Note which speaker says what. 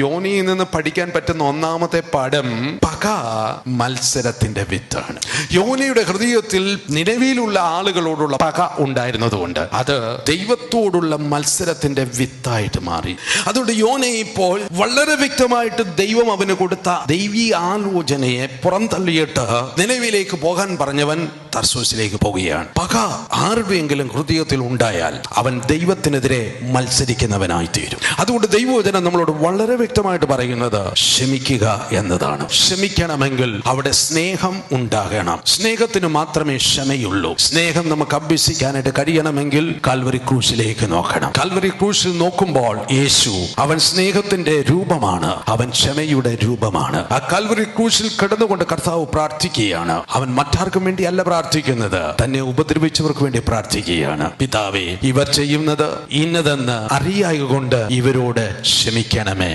Speaker 1: യോനിയിൽ നിന്ന് പഠിക്കാൻ പറ്റുന്ന ഒന്നാമത്തെ പടം പക മത്സരത്തിന്റെ വിത്താണ്. യോനിയുടെ ഹൃദയത്തിൽ നിലവിലുള്ള ആളുകളോടുള്ള പക ഉണ്ടായിരുന്നതുകൊണ്ട് അത് ദൈവത്തോടുള്ള മത്സരത്തിന്റെ വിത്തായിട്ട് മാറി. അതുകൊണ്ട് യോനെ ഇപ്പോൾ വളരെ വ്യക്തമായിട്ട് ദൈവം അവന് കൊടുത്ത ദൈവീ ആലോചനയെ പുറന്തള്ളിയിട്ട് നിലവിലേക്ക് പോകാൻ പറഞ്ഞവൻ തർസൂസിലേക്ക് പോവുകയാണ് പക ആരുടെയെങ്കിലും ഹൃദയത്തിൽ ഉണ്ടായാൽ അവൻ ദൈവത്തിനെതിരെ മത്സരിക്കുന്നവനായി തീരും അതുകൊണ്ട് ദൈവവചനം നമ്മളോട് വളരെ വ്യക്തമായിട്ട് പറയുന്നത് ക്ഷമിക്കുക എന്നതാണ്. ക്ഷമിക്കണമെങ്കിൽ അവിടെ സ്നേഹം ഉണ്ടാകണം. സ്നേഹത്തിന് മാത്രമേ ക്ഷമയുള്ളൂ. സ്നേഹം നമുക്ക് അഭ്യസിക്കാനായിട്ട് കഴിയണമെങ്കിൽ കാൽവരി ക്രൂശിലേക്ക് നോക്കണം. കാൽവരി ക്രൂശിൽ നോക്കുമ്പോൾ യേശു അവൻ സ്നേഹത്തിന്റെ രൂപമാണ്. അവൻ ക്ഷമയുടെ രൂപമാണ്. ആ കാൽവരി ക്രൂശിൽ കിടന്നുകൊണ്ട് കർത്താവ് പ്രാർത്ഥിക്കുകയാണ്. അവൻ മറ്റാർക്കും വേണ്ടി അല്ല പ്രാർത്ഥിക്കുന്നത്. തന്നെ ഉപദ്രവിച്ചവർക്ക് വേണ്ടി പ്രാർത്ഥിക്കുകയാണ്. പിതാവേ ഇവർ ചെയ്യുന്നത് ഇന്നതെന്ന് അറിയായ കൊണ്ട് ഇവരോട് ക്ഷമിക്കണമേ.